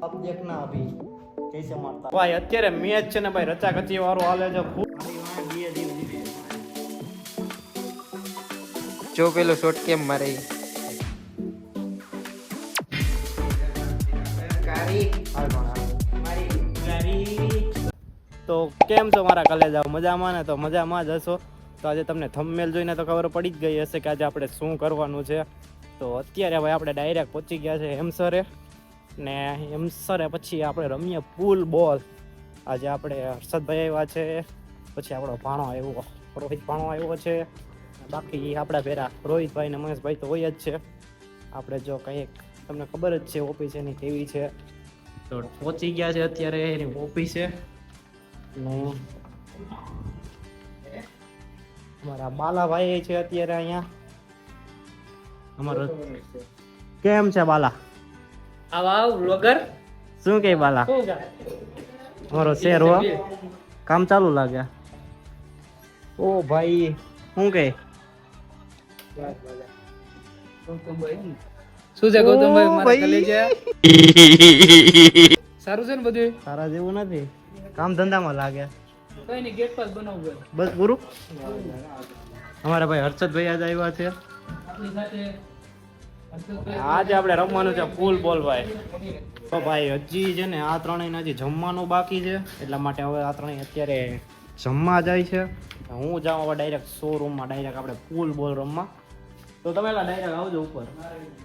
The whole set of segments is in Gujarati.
अब देखना अभी कैसे मारता ભાઈ અત્યારે મેચ છે ને ભાઈ રચા કચી વાળો હાલે છે ફૂલ धीरे धीरे धीरे જો પેલો શોટ કેમ મારે ઈ. તો કેમ છો મારા કલેજાઓ મજામાં ને તો મજામાં જ હશો તો આજે તમને થંબમેલ જોઈને તો ખબર પડી જ ગઈ હશે કે આજે આપણે શું કરવાનું છે તો અત્યારે ભાઈ આપણે ડાયરેક્ટ પહોંચી ગયા છે હેમસરે ને હેમસરે પછી આપણે રમીએ પુલ બોલ આજે આપણે હર્ષદભાઈ આવ્યા છે પછી આપણો ભાણો આવ્યો રોહિત ભાણો આવ્યો છે બાકી આપણા ભેરા. રોહિતભાઈ ને મહેશભાઈ તો હોય જ છે. આપણે જો કંઈક તમને ખબર જ છે ઓફિસ એની કેવી છે? તો પહોંચી ગયા છે અત્યારે એની ઓફિસે. ને અમારા બાલાભાઈ છે અત્યારે અહીંયા. અમારો કેમ છે બાલા? આવા વ્લોગર શું કે બાલા? મારો શેર હો. કામ ચાલુ લાગે. ઓ ભાઈ. શું કે શું છે ગૌતમભાઈ? મારા. કલેજા સારું છે ને બધું? સારા જેવું નથી. કામ ધંધામાં લાગે. કઈ નહીં ગેટ પાસ બનાવવું બસ પૂરું અમારા ભાઈ હર્ષદભાઈ આજ આવ્યા છે. આપણી સાથે આજે આપણે રમવાનું છે ફૂલ બોલ ભાઈ. તો ભાઈ, હજી છે ને આ ત્રણેયને હજી જમવાનું બાકી છે. એટલા માટે હવે આ ત્રણેય અત્યારે જમવા જાય છે. હું જાઉં હવે ડાયરેક્ટ શોરૂમમાં ડાયરેક્ટ આપણે ફૂલ બોલ રમવા. તો તમે એલા ડાયરેક્ટ આવજો ઉપર.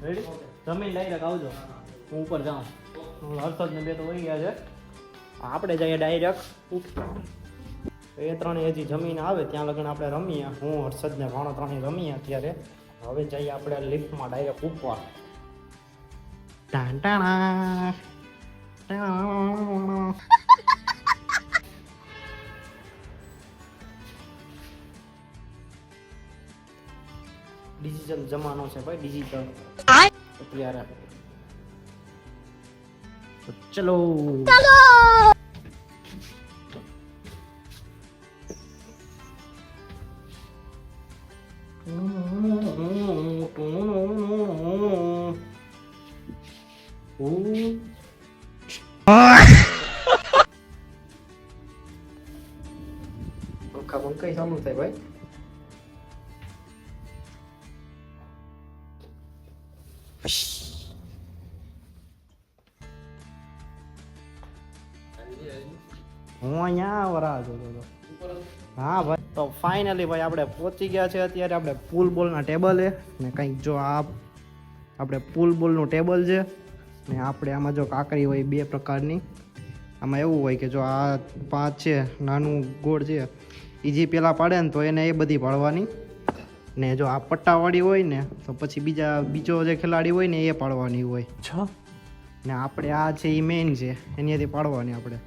રેડી જમીન ડાયરેક્ટ આવજો. હું ઉપર જાઉં. હર્ષદ ને બે તો વહી ગયા છે. આપણે જઈએ ડાયરેક્ટ એ ત્રણેય હજી જમીન આવે, ત્યાં લગ્ન આપણે રમીએ. હું, હર્ષદ ને ભાણો ત્રણેય રમીએ અત્યારે. હવે જઈએ આપણે લિફ્ટમાં ડાયરેક્ટ ઉપર. ટાણ ટાણા. ટાણા. ડિજિટલ જમાનો છે ભાઈ ડિજિટલ અત્યારે. તો ચલો! થાય ભાઈ હું અહીંયા વરા હતો હા ભાઈ. તો ફાઇનલી ભાઈ આપણે પહોંચી ગયા છે અત્યારે. આપણે પુલ બોલના ટેબલે ને કંઈક જો આ આપણે પુલ બોલનું ટેબલ છે. ને આપણે આમાં જો કાકરી હોય બે પ્રકારની. આમાં એવું હોય કે જો આ પાંચ છે નાનું ગોળ છે. એ જે પેલા પાડે ને તો એને એ બધી પાડવાની. ને જો આ પટ્ટાવાળી હોય ને તો પછી બીજા બીજો જે ખેલાડી હોય ને એ પાડવાની હોય. ને આપણે આ છે એ મેઇન છે એનીથી પાડવાની આપણે.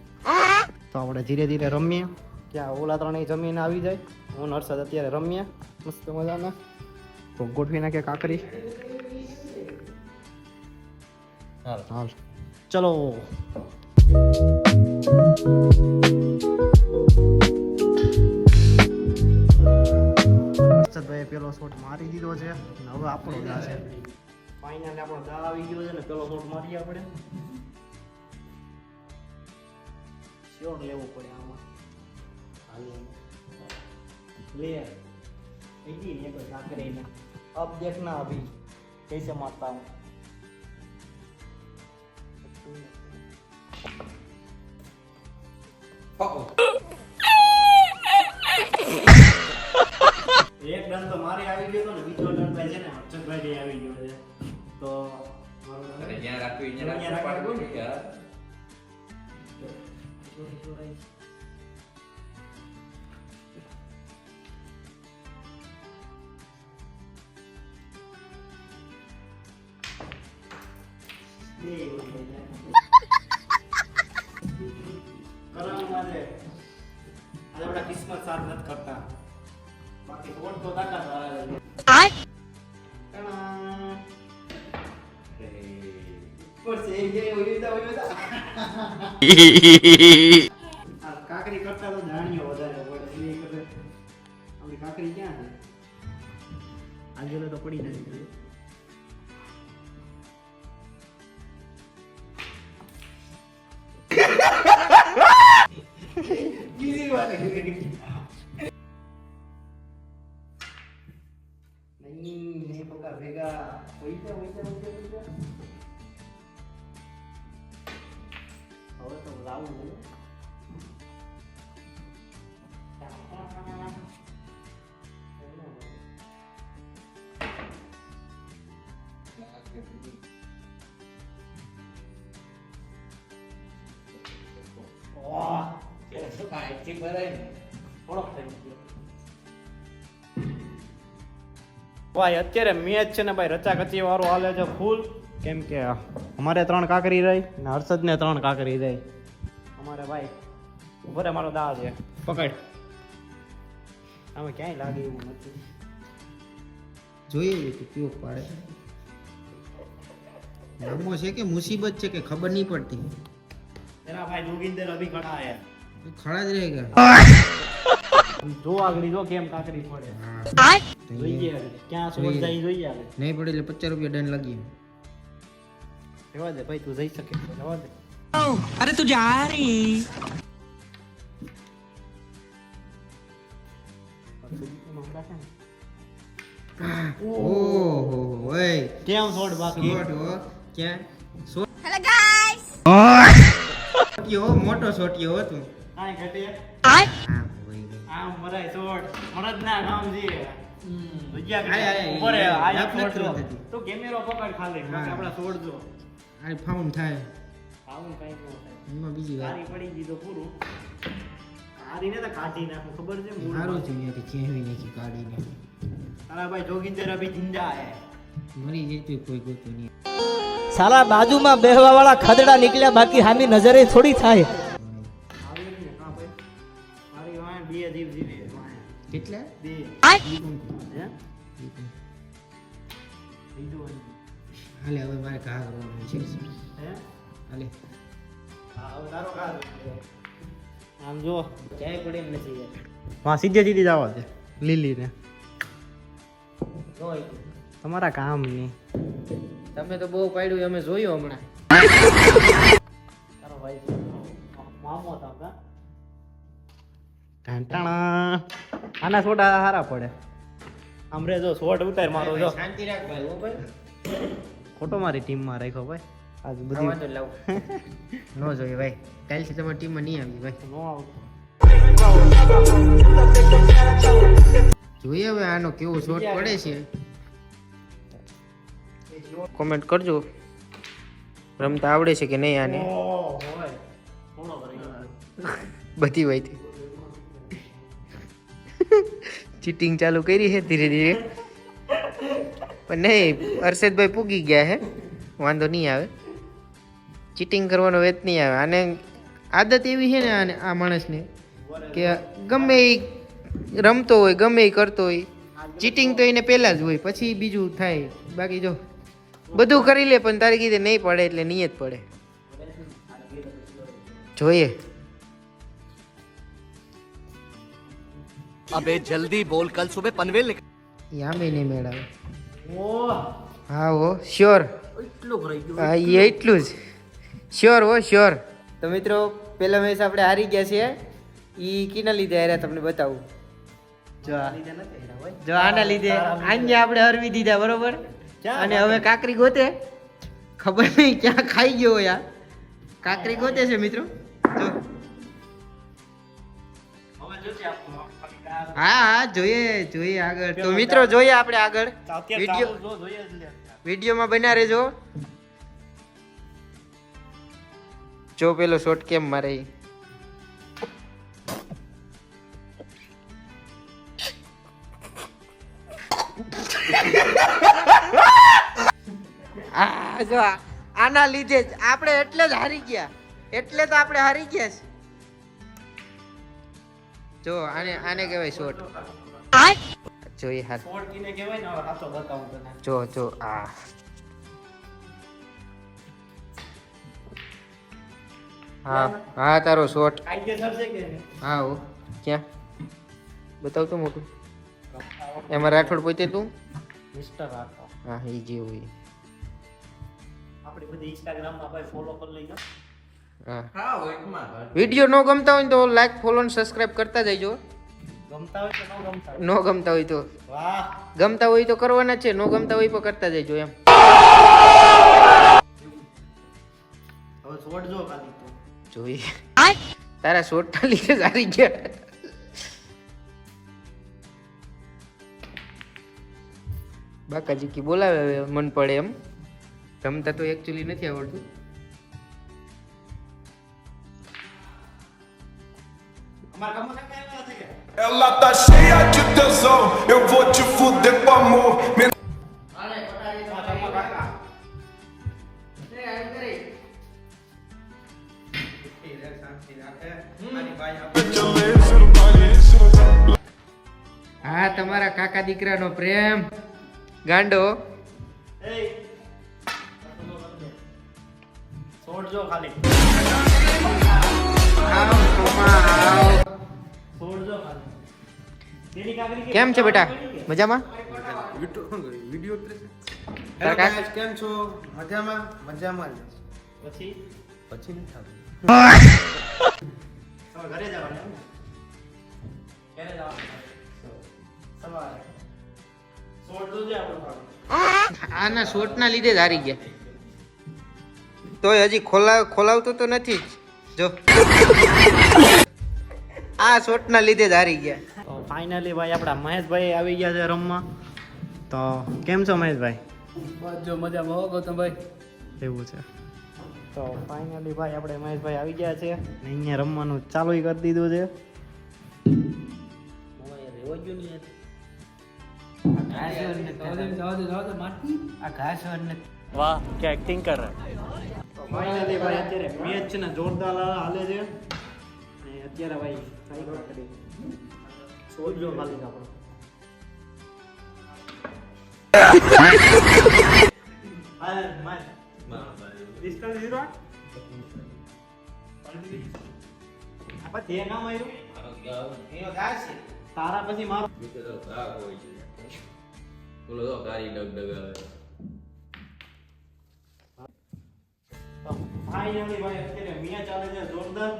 તો આપણે ધીરે ધીરે રમીએ. ત્યાં ઓલા ત્રણેય જમીન આવી જાય. હું નરસદ અત્યારે રમીએ. મસ્ત મજાના. તો ગોઠવી નાખે કાકરી હાલ. ચલો. હર્ષદભાઈએ પેલો શોટ મારી દીધો છે અને હવે આપણો દા છે ફાઇનલી આપણો દા આવી ગયો છે ને પેલો શોટ મારીએ આપણે શ્યોર લેવું પડે આમાં હાલી લે એકી ને કોઈ કાકરે ને अब देखना अभी कैसे मारता हूँ એક ડન તો મારે આવી ગયો હતો ને બીજો ડન ભાઈ છે ને હર્ષદભાઈ આવી ગયો છે તો મારું ડન- જ્યાં રાખવું અહીંયા રાખવું ને. યાર બે કાકરી કરતા તો દાણીઓ વધારે આપણી કાકરી ક્યાં છે આજુલે તો પડી નથી બીજી વાત. ભાઈ અત્યારે મેચ છે ને ભાઈ રચાકચી વાળો હાલે છે ફૂલ કેમ કે અમારે ત્રણ કાકરી રહી ને હર્ષદને ત્રણ કાકરી રહી. અમારે ભાઈ ભરે મારો દા છે. પકડ. આમાં ક્યાંય લાગે એવું નથી. જોઈએ કે કયો પાડે. નમો છે કે મુસીબત છે કે ખબર નહીં પડતી? એના ભાઈ જોગિંદર અભી ખડા ખડા જ રહી જો આગળ જો કેમ કાકરી પડે. જોઈએ ક્યાં સમજ જાય જોઈએ નહીં પડે એટલે પચાસ રૂપિયા ડન લાગી જવા દે ભાઈ તું જઈ શકે. જવા દે. અરે તું જા રે. ઓહો ઓય. કેમ છોડ બાકી? ક્યાં? હેલો ગાઈસ ઓ મોટો છોટિયો તું. કાઈ ઘટે? આ મરાય છોડ મરદ ના કામ જીએ તો કેમેરો પકડ ખાલી આપડા છોડજો આ ફાઉન થાય. ફાઉન કઈ નો થાય. એમાં બીજી વાત. પડી દીધો તો પૂરું. કાઢીને તો કાઢી નાખું ખબર છે સારું છે યાર ચેવી નાખી કાઢીને. તારા ભાઈ જોગીંદર અભી જિંદા હે. મરી જતું કોઈ ગોતું નહીં. સાલા બાજુમાં બેહવા વાળા ખદડા નીકળ્યા બાકી હામી નજરે થોડી થાય. જીવે. કેટલા. હાલે હવે મારે ઘા કરવાનું છે. હાલે. આમ જો ક્યાંય પડે એમ નથી હા સીધે સીધી જ આવવા દે લીલી ને તમારા કામ નહીં તમે તો બહુ પાડ્યું અમે જોયું હમણાં. તારો ભાઈ મામો હતા આના સોડા હારા પડે. અમરે જો શોટ ઉતાર મારો જો. શાંતિ રાખ ભાઈ હો ભાઈ. ખોટો મારી ટીમમાં રાખ્યો ભાઈ. આજ બધી લાવ. નો જોઈએ ભાઈ. કાલથી તમારી ટીમમાં નહીં આવી ભાઈ. નો આવ જોઈએ હવે આનો કેવો શોટ પડે છે. કોમેન્ટ કરજો. રમતા આવડે છે કે નહીં આને? બધી વાયથી. ચીટિંગ ચાલુ કરી છે ધીરે ધીરે. પણ નહીં, હર્ષદભાઈ પૂગી ગયા હે. વાંધો નહીં આવે. ચીટિંગ કરવાનો વેત નહીં આવે. આને આદત એવી છે ને આને, આ માણસને કે ગમે એ રમતો હોય, ગમે એ કરતો હોય ચીટિંગ તો એને પહેલાં જ હોય, પછી બીજું થાય. બાકી જો, બધું કરી લે, પણ તારી કીધે નહીં પડે એટલે નહીં જ પડે. જોઈએ. अबे जल्दी बोल कल सुबह पनवेल निकल યામે નહીં મેળવે ઓ હા હો શ્યોર એટલું ભરાઈ ગયું હા એ એટલું જ શ્યોર હો શ્યોર તો મિત્રો પહેલા મેચ આપણે હારી ગયા છીએ એ કીના લીધે હાર્યા તમને બતાવું જો આ- લીધે નથી હેરા ભાઈ જો આના લીધે આને આપણે હરવી દીધા બરોબર ક્યાં અને હવે કાકરી ગોતે ખબર નહીં ક્યાં ખાઈ ગયો હોય આ કાકરી ગોતે છે મિત્રો હા હા જોઈએ જોઈએ આગળ. તો મિત્રો જોઈએ આપણે આગળ. વીડિયો વિડીયોમાં બન્યા રહેજો. જો પેલો શોટ કેમ મારે. આ જો આના લીધે જ આપણે એટલે જ હારી ગયા. એટલે તો આપણે હારી ગયા છે જો આને આને કહેવાય શોટ જોઈએ હાલ ફોડ કીને કહેવાય ને હવે રાતો બતાવું તને જો જો આ. હા હા તારો શોટ હા હો. ક્યાં? બતાવ તો મોટું. એમાં રાઠોડ પોતે તું? મિસ્ટર રાઠોડ હા એ જે હોય આપણી બધી ઇન્સ્ટાગ્રામમાં ભાઈ ફોલો કરી લઈ વીડિયો નો ગમતા હોય તો લાઈક ફોલો અને સબસ્ક્રાઇબ કરતા જઈજો. નો ગમતા હોય. તો. ગમતા હોય તો કરવાના છે નો ગમતા હોય તો કરતા જઈજો એમ. જોઈએ તારા શોટ ના લીધે સારી ગયા. બાકાજી કી બોલાવે મન પડે એમ. રમતા તો એકચ્યુઅલી નથી આવડતું. Ela tá cheia de tesão, eu vou te fuder com amor. Me- હા તમારા કાકા દીકરાનો પ્રેમ ગાંડો શોર્ટ જો ખાલી આવ સોમા આવ કેમ છે બેટા? મજામાં? તારા કાકા? કેમ છો? મજામાં? મજામાં પછી? પછી ઘરે જવાનું ક્યારે સવારે આના શોટના લીધે જ હારી ગયા. તોય હજી ખોલા ખોલાવતો તો નથી જ. જો. આ શોટના લીધે જ હારી ગયા. તો ફાઇનલી ભાઈ આપણા મહેશભાઈ આવી ગયા છે રમવા. તો કેમ છો મહેશભાઈ? બસ જો મજામાં હો ગૌતમભાઈ એવું છે. તો ફાઇનલી ભાઈ આપણે મહેશભાઈ આવી ગયા છે. ને અહીંયા રમવાનું ચાલુ કરી દીધું છે. વાહ કે એક્ટિંગ કર? ફાઇનલી ભાઈ અત્યારે મેચ છે ને જોરદાર હાલે છે. અત્યારે ભાઈ સાઈડ કરી સોજો ખાલી આપણો હાલ માર ડિસ્ટન્સ ઝીરો આપા તે ના માર્યું તારા પછી ભાઈ અત્યારે મેચ ચાલે છે જોરદાર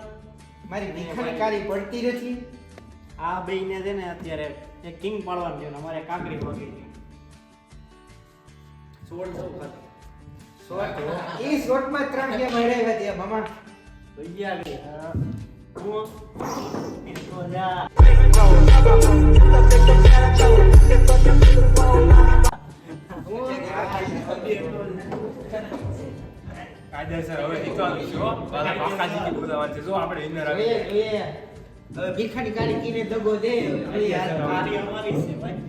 મારી ભીખાની કાળી પડતી નથી. આ બેયને છે ને અત્યારે એક કિંગ પાડવાનું છે અમારે કાકડી પગી છે. સોળ સૌ ખાતે શોટ એ શોટમાં ત્રણ ગેમ હરાવ્યા ત્યાં મામા. ભૈયા હું. તો જા કાયદેસર હવે નીકળવાનું છે. પાછા કાકાજીની બોલાવવાનું છે. જો આપણે inner આવી એ ભીખાની કાળી કીને દગો દે યાર મારી અમારી છે ભાઈ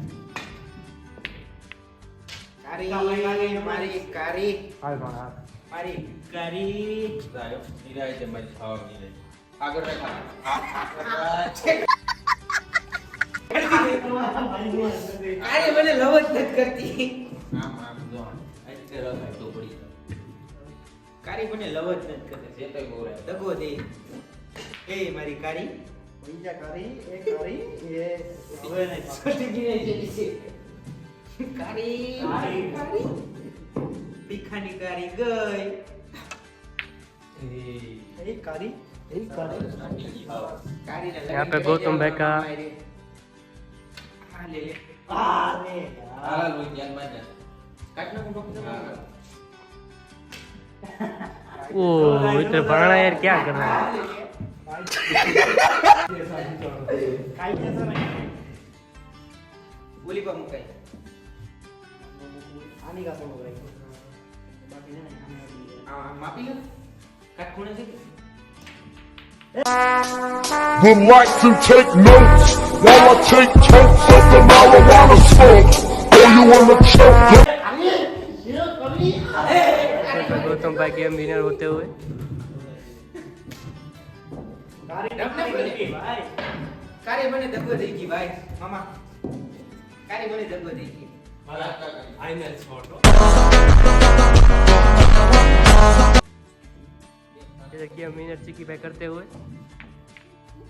કારી મારી કારી હાલ પણ મારી કારી જાય. નિરાંતે મારી ખાવાની રહી. આગળ રાખા. કાળી મને લવ જ નથી કરતી આમ. કાળી મને લવ જ નથી કરતી જે તોય બોલે. દગો દે એ મારી કાળી બીજા કારી એ કારી એ હવે નહીં છોટી ગઈ જેવી છે કાળી કાળી. કાળી ભીખાની કાળી ગઈ એ કારી એ કારી કાળી ને यहाँ पे गौतम भाई का- હા લે લે અરે હાલ, લોહી ધ્યાનમાં જ. કાટ નાખું ડોક્ટર હા. ओ इतने यार क्या करना to take notes? While I take totes of the marijuana smoke. Oh, you wanna choke? Gautam भाई गेम विनर होते हुए તારી નકલી કરી ગઈ ભાઈ કારે મને દગો દઈ ગઈ ભાઈ મામા કારે મને દગો દઈ ગઈ Final shot, હો. जैसे गेम विनर चिकी भाई करते हुए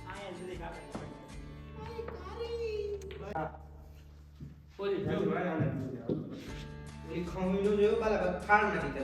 આયા સુધી કાકા એ ખમણી નું જોયું બાલા બા ખાણ નથી તને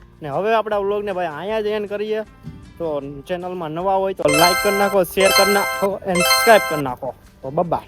ને હવે આપણા વ્લોગને ભાઈ અહીંયા જ એન્ડ કરીએ. તો ચેનલમાં નવા હોય તો લાઈક કરી નાખો શેર કરી નાખો એન્ડ સબસ્ક્રાઈબ કરી નાખો. તો બબ્બા